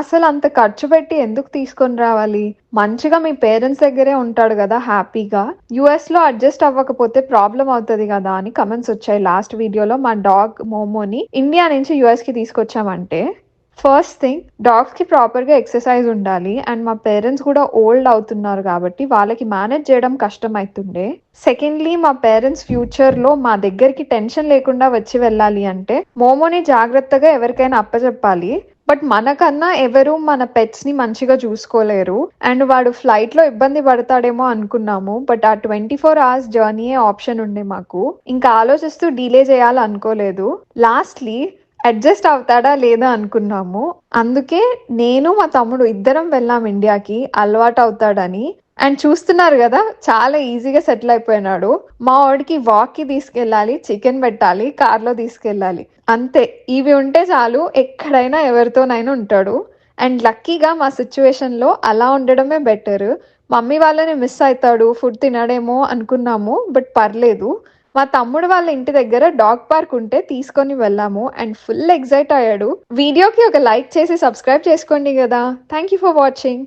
అసలు అంత ఖర్చు పెట్టి ఎందుకు తీసుకొని రావాలి? మంచిగా మీ పేరెంట్స్ దగ్గరే ఉంటాడు కదా హ్యాపీగా. యుఎస్లో అడ్జస్ట్ అవ్వకపోతే ప్రాబ్లం అవుతుంది కదా అని కమెంట్స్ వచ్చాయి లాస్ట్ వీడియోలో. మా డాగ్ మోమోని ఇండియా నుంచి యుఎస్కి తీసుకొచ్చామంటే ఫస్ట్ థింగ్ డాగ్స్కి ప్రాపర్గా ఎక్సర్సైజ్ ఉండాలి. అండ్ మా పేరెంట్స్ కూడా ఓల్డ్ అవుతున్నారు కాబట్టి వాళ్ళకి మేనేజ్ చేయడం కష్టం అవుతుండే సెకండ్లీ మా పేరెంట్స్ ఫ్యూచర్లో మా దగ్గరికి టెన్షన్ లేకుండా వచ్చి వెళ్ళాలి అంటే మోమోని జాగ్రత్తగా ఎవరికైనా అప్పచెప్పాలి బట్ మనకన్నా ఎవరు మన పెట్స్ని మంచిగా చూసుకోలేరు. అండ్ వాడు ఫ్లైట్లో ఇబ్బంది పడతాడేమో అనుకున్నాము. బట్ ఆ twenty four hours journey option ఉండే మాకు. ఇంకా ఆలోచిస్తూ డిలే చేయాలనుకోలేదు. లాస్ట్లీ అడ్జస్ట్ అవుతాడా లేదా అనుకున్నాము. అందుకే నేను మా తమ్ముడు ఇద్దరం వెళ్ళాం ఇండియాకి. అలవాటు అవుతాడని. అండ్ చూస్తున్నారు కదా చాలా ఈజీగా సెటిల్ అయిపోయినాడు. మా వాడికి వాక్కి తీసుకెళ్ళాలి చికెన్ పెట్టాలి కార్లో తీసుకెళ్ళాలి. అంతే. ఇవి ఉంటే చాలు ఎక్కడైనా ఎవరితోనైనా ఉంటాడు. అండ్ లక్కీగా మా సిచ్యువేషన్లో అలా ఉండడమే బెటర్. మమ్మీ వాళ్ళని మిస్ అవుతాడు ఫుడ్ తినడేమో అనుకున్నాము బట్ పర్లేదు. మా తమ్ముడు వాళ్ళ ఇంటి దగ్గర డాగ్ పార్క్ ఉంటే తీసుకొని వెళ్ళాము అండ్ ఫుల్ ఎగ్జైట్ అయ్యాడు. వీడియోకి ఒక లైక్ చేసి సబ్స్క్రైబ్ చేసుకోండి కదా. Thank you for watching.